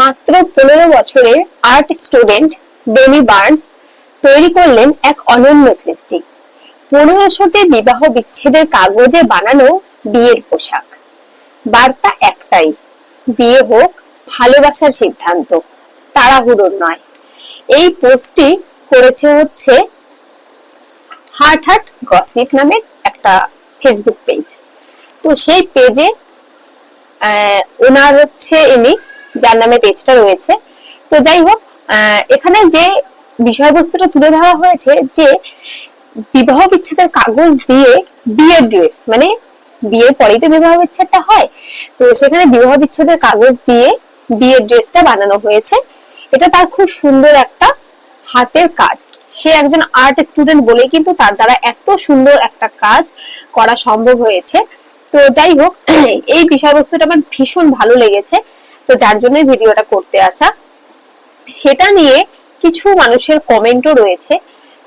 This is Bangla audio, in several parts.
মাত্র পনেরো বছরের আর্ট স্টুডেন্ট ডেমি বার্নস তৈরি করলেন এক অনন্য সৃষ্টি। পনেরোশোটি বিবাহ বিচ্ছেদের কাগজে বানানো বিয়ের পোশাক। বার্তা একটাই, বিয়ে হোক ভালোবাসার সিদ্ধান্ত, তাড়াহুড়োর নয়। এই পোস্টটি করেছে হচ্ছে হার্ট হার্ট গসিপ নামের একটা ফেসবুক পেজ। তো সেই পেজে ওনার হচ্ছে ইনি যার নামে পেজটা রয়েছে। তো যাই হোক এখানে যে বিষয়বস্তুটা তুলে ধরা হয়েছে যে বিবাহ বিচ্ছেদের কাগজ দিয়ে বিয়ের ড্রেস মানে বিয়ের পরেই তো বিবাহ বিচ্ছেদটা হয়, তো সেখানে বিবাহ বিচ্ছেদের কাগজ দিয়ে বিয়ের ড্রেসটা বানানো হয়েছে। এটা তার খুব সুন্দর একটা হাতের কাজ। সে একজন আর্ট স্টুডেন্ট বলে কিন্তু তার দ্বারা এত সুন্দর একটা কাজ করা সম্ভব হয়েছে। তো যাই হোক, এই বিষয়বস্তুটা আমার ভীষণ ভালো লেগেছে। তো যার জন্য ভিডিওটা করতে আসা। সেটা নিয়ে কিছু মানুষের কমেন্টও রয়েছে।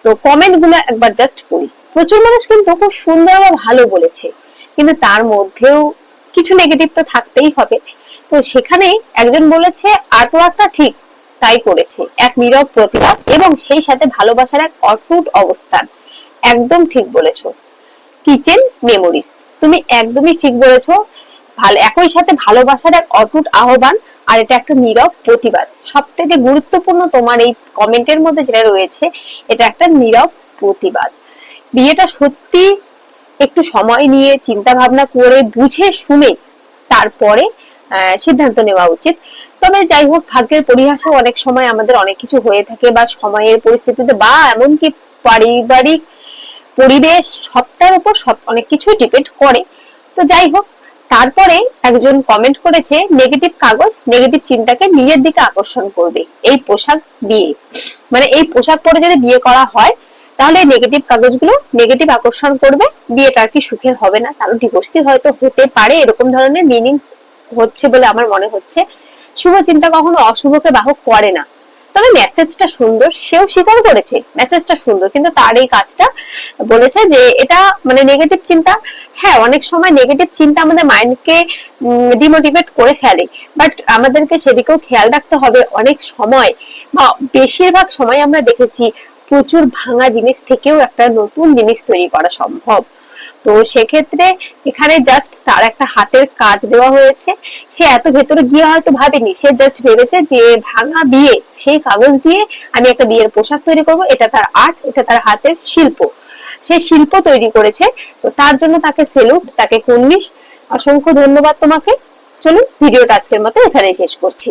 তো কমেন্টগুলো একবার জাস্ট পড়ি। প্রচুর মানুষ কিন্তু খুব সুন্দর বা ভালো বলেছে। কিন্তু তার মধ্যেও কিছু নেগেটিভ তো থাকতেই হবে। তো সেখানে একজন বলেছে আর্টওয়ার্কটা ঠিক, তাই করেছে। এক নীরব প্রতিভা এবং সেই সাথে ভালোবাসার এক অটুট অবস্থান। একদম ঠিক বলেছ। কিচেন মেমোরিজ তুমি একদমই ঠিক বলেছ। ভালো, একই সাথে ভালোবাসার এক অটুট আহ্বান আর এটা একটা নীরব প্রতিবাদ। সব থেকে গুরুত্বপূর্ণ তোমার এই কমেন্টের মধ্যে যেটা রয়েছে, এটা একটা নীরব প্রতিবাদ। বিয়েটা সত্যি একটু সময় নিয়ে চিন্তা ভাবনা করে, বুঝে, শুনে তারপরে সিদ্ধান্ত নেওয়া উচিত। তবে যাই হোক, ভাগ্যের পরিহাসে অনেক সময় আমাদের অনেক কিছু হয়ে থাকে বা সময়ের পরিস্থিতিতে বা এমনকি পারিবারিক পরিবেশ সবটার উপর সব অনেক কিছুই ডিপেন্ড করে। তো যাই হোক তারপরে একজন কমেন্ট করেছে নেগেটিভ কাগজ নেগেটিভ চিন্তাকে নিজের দিকে আকর্ষণ করবে। এই পোশাক বিয়ে। মানে এই পোশাক পরে যদি বিয়ে করা হয়, তাহলে নেগেটিভ কাগজগুলো নেগেটিভ আকর্ষণ করবে, বিয়েটা আর কি সুখের হবে না। কারণ ডিভোর্সি হয়তো হতে পারে, এরকম ধরনের মিনিংস হচ্ছে বলে আমার মনে হচ্ছে। শুভ চিন্তা কখনো অশুভকে বাহক করে না। তবে মেসেজটা সুন্দর, সেও স্বীকার করেছে মেসেজটা সুন্দর। কিন্তু তার এই কাজটা বলেছে যে এটা মানে নেগেটিভ চিন্তা। হ্যাঁ অনেক সময় নেগেটিভ চিন্তা আমাদের মাইন্ডকে ডিমোটিভেট করে ফেলে। বাট আমাদেরকে সেদিকেও খেয়াল রাখতে হবে অনেক সময়। বা বেশিরভাগ সময় আমরা দেখেছি প্রচুর ভাঙা জিনিস থেকেও একটা নতুন জিনিস তৈরি করা সম্ভব। তো সেক্ষেত্রে এখানে জাস্ট তার একটা হাতের কাজ দেওয়া হয়েছে। সে এত ভেতরে গিয়ে হয়তো ভাবেনি, সে জাস্ট ভেবেছে যে ভাঙা বিয়ে, সেই কাগজ দিয়ে আমি একটা বিয়ের পোশাক তৈরি করব, এটা তার আর্ট এটা তার হাতের শিল্প। সে শিল্প তৈরি করেছে, তো তার জন্য তাকে সেলুট তাকে কুর্নিশ। অসংখ্য ধন্যবাদ তোমাকে। চলুন ভিডিওটা আজকের মতো এখানে শেষ করছি।